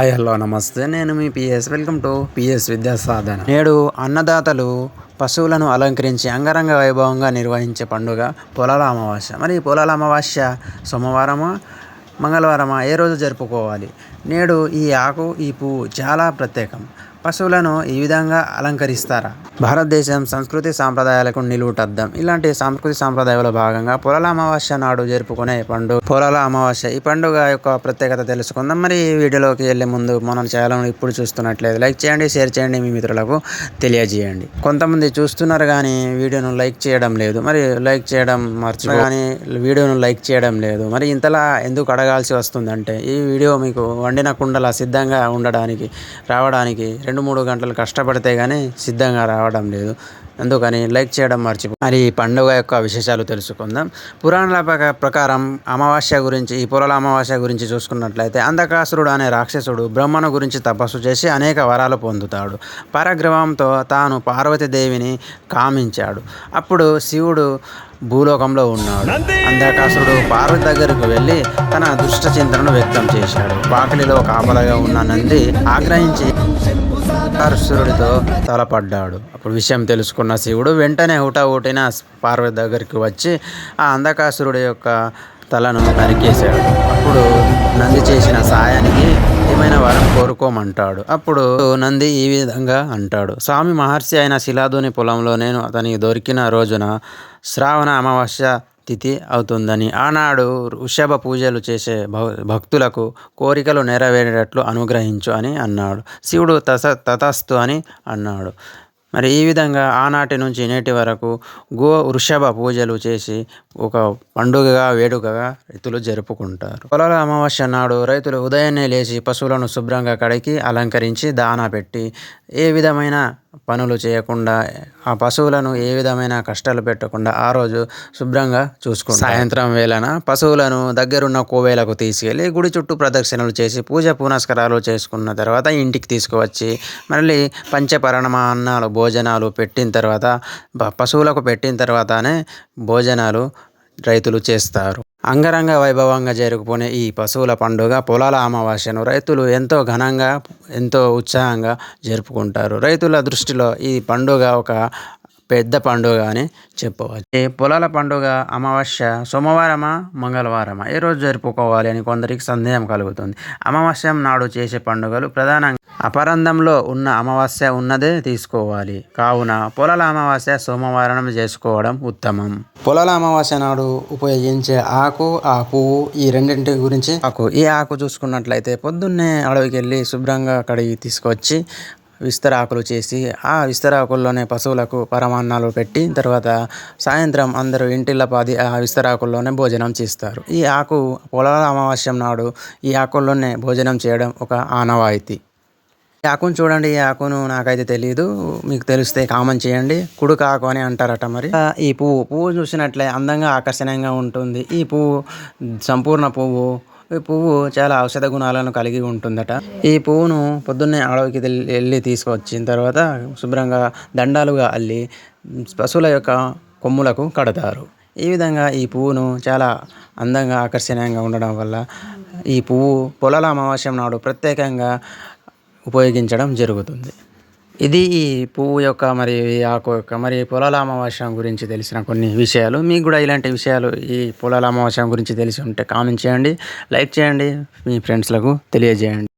Hi hello నమస్తే. నేను మీ PS. Welcome to PS Vidya Sadhana. నేడు అన్నదాతలు పశువులను అలంకరించి అంగరంగ వైభవంగా నిర్వహించే పండుగ పొలాల అమావాస్య. మరి పొలాల అమావాస్య సోమవారమా మంగళవారమా? ఏ రోజు జరుపుకోవాలి? నేడు ఈ ఆకు ఈ పువ్వు చాలా ప్రత్యేకం. పశువులను ఈ విధంగా అలంకరిస్తారా? భారతదేశం సంస్కృతి సాంప్రదాయాలకు నిలువుటద్దం. ఇలాంటి సంస్కృతి సాంప్రదాయాల భాగంగా పొలాల అమావాస్య నాడు జరుపుకునే పండుగ పొలాల అమావాస్య. ఈ పండుగ యొక్క ప్రత్యేకత తెలుసుకుందాం. మరి ఈ వీడియోలోకి వెళ్ళే ముందు మనం చేయాలని ఇప్పుడు చూస్తున్నట్లేదు లైక్ చేయండి షేర్ చేయండి మీ మిత్రులకు తెలియజేయండి. కొంతమంది చూస్తున్నారు కానీ వీడియోను లైక్ చేయడం లేదు. మరి లైక్ చేయడం మర్చి కానీ వీడియోను లైక్ చేయడం లేదు. మరి ఇంతలా ఎందుకు అడగాల్సి వస్తుందంటే ఈ వీడియో మీకు వండిన కుండల సిద్ధంగా ఉండడానికి రావడానికి రెండు మూడు గంటలు కష్టపడితే కానీ సిద్ధంగా రావడం లేదు. అందుకని లైక్ చేయడం మర్చిపో మరి ఈ పండుగ యొక్క విశేషాలు తెలుసుకుందాం. పురాణాల ప్రక- ప్రకారం అమావాస్య గురించి ఈ పొలాల అమావాస్య గురించి చూసుకున్నట్లయితే అంధకాసురుడు అనే రాక్షసుడు బ్రహ్మను గురించి తపస్సు చేసి అనేక వరాలు పొందుతాడు. పరగ్రహంతో తాను పార్వతీదేవిని కామించాడు. అప్పుడు శివుడు భూలోకంలో ఉన్నాడు. అంధకాసురుడు పార్వతి దగ్గరకు వెళ్ళి తన దుష్ట చింతనను వ్యక్తం చేశాడు. వాకిలిలో కాపలగా ఉన్న నంది ఆగ్రహించి అంధకాసురుడితో తలపడ్డాడు. అప్పుడు విషయం తెలుసుకున్న శివుడు వెంటనే హుటాహుటిన పార్వతి దగ్గరికి వచ్చి ఆ అంధకాసురుడి యొక్క తలను నరికేశాడు. అప్పుడు నంది చేసిన సాయానికి ఏమైనా వరం కోరుకోమంటాడు. అప్పుడు నంది ఈ విధంగా అంటాడు. స్వామి మహర్షి అయిన శిలాదుని పొలంలో నేను అతనికి దొరికిన రోజున శ్రావణ అమావాస్య తిథి అవుతుందని ఆనాడు వృషభ పూజలు చేసే భక్తులకు కోరికలు నెరవేరేటట్లు అనుగ్రహించు అని అన్నాడు. శివుడు తస తతస్తు అని అన్నాడు. మరి ఈ విధంగా ఆనాటి నుంచి నేటి వరకు గో వృషభ పూజలు చేసి ఒక పండుగగా వేడుకగా రైతులు జరుపుకుంటారు. పొలాల అమావాస్య నాడు రైతులు ఉదయాన్నే లేచి పశువులను శుభ్రంగా కడిగి అలంకరించి దానా పెట్టి ఏ విధమైన పనులు చేయకుండా ఆ పశువులను ఏ విధమైన కష్టాలు పెట్టకుండా ఆ రోజు శుభ్రంగా చూసుకుంటాం సాయంత్రం వేళన పశువులను దగ్గరున్న కోవేలకు తీసుకెళ్ళి గుడి చుట్టూ ప్రదక్షిణలు చేసి పూజ పునస్కారాలు చేసుకున్న తర్వాత ఇంటికి తీసుకువచ్చి మళ్ళీ పంచపరణమాన్నాలు భోజనాలు పెట్టిన తర్వాత పశువులకు పెట్టిన తర్వాతనే భోజనాలు రైతులు చేస్తారు. అంగరంగ వైభవంగా జరుపుకునే ఈ పశువుల పండుగ పొలాల అమావాస్యను రైతులు ఎంతో ఘనంగా ఎంతో ఉత్సాహంగా జరుపుకుంటారు. రైతుల దృష్టిలో ఈ పండుగ ఒక పెద్ద పండుగ అని చెప్పవచ్చు. ఈ పొలాల పండుగ అమావాస్య సోమవారమా మంగళవారమా? ఏ రోజు జరుపుకోవాలి అని కొందరికి సందేహం కలుగుతుంది. అమావాస్యం నాడు చేసే పండుగలు ప్రధానంగా అపరంధంలో ఉన్న అమావాస్య ఉన్నదే తీసుకోవాలి. కావున పొలాల అమావాస్య సోమవారం చేసుకోవడం ఉత్తమం. పొలాల అమావాస్య నాడు ఉపయోగించే ఆకు ఆ పువ్వు ఈ రెండింటి గురించి ఆకు ఈ ఆకు చూసుకున్నట్లయితే పొద్దున్నే అడవికి వెళ్ళి శుభ్రంగా కడిగి తీసుకొచ్చి విస్తరాకులు చేసి ఆ విస్తరాకుల్లోనే పశువులకు పరమాన్నాలు పెట్టి తర్వాత సాయంత్రం అందరూ ఇంటిళ్ళ పాది ఆ విస్తరాకుల్లోనే భోజనం చేస్తారు. ఈ ఆకు పొలాల అమావాస్యం నాడు ఈ ఆకుల్లోనే భోజనం చేయడం ఒక ఆనవాయితీ. ఆకును చూడండి ఈ ఆకును నాకైతే తెలియదు మీకు తెలిస్తే కామెంట్ చేయండి. కుడుక ఆకు అని అంటారట మరి. ఈ పువ్వు పువ్వు చూసినట్లే అందంగా ఆకర్షణీయంగా ఉంటుంది. ఈ పువ్వు సంపూర్ణ పువ్వు ఈ పువ్వు చాలా ఔషధ గుణాలను కలిగి ఉంటుందట. ఈ పువ్వును పొద్దున్నే అడవికి వెళ్ళి తీసుకొచ్చిన తర్వాత శుభ్రంగా దండాలుగా అల్లి పశువుల యొక్క కొమ్ములకు కడతారు. ఈ విధంగా ఈ పువ్వును చాలా అందంగా ఆకర్షణీయంగా ఉండడం వల్ల ఈ పువ్వు పొలాల అమావాస్యం నాడు ప్రత్యేకంగా ఉపయోగించడం జరుగుతుంది. ఇది ఈ పువ్వు యొక్క మరి ఆకు యొక్క మరి పొలాల అమావాస్యం గురించి తెలిసిన కొన్ని విషయాలు. మీకు కూడా ఇలాంటి విషయాలు ఈ పొలాల అమావాస్యం గురించి తెలిసి ఉంటే కామెంట్ చేయండి. లైక్ చేయండి. మీ ఫ్రెండ్స్లకు తెలియజేయండి.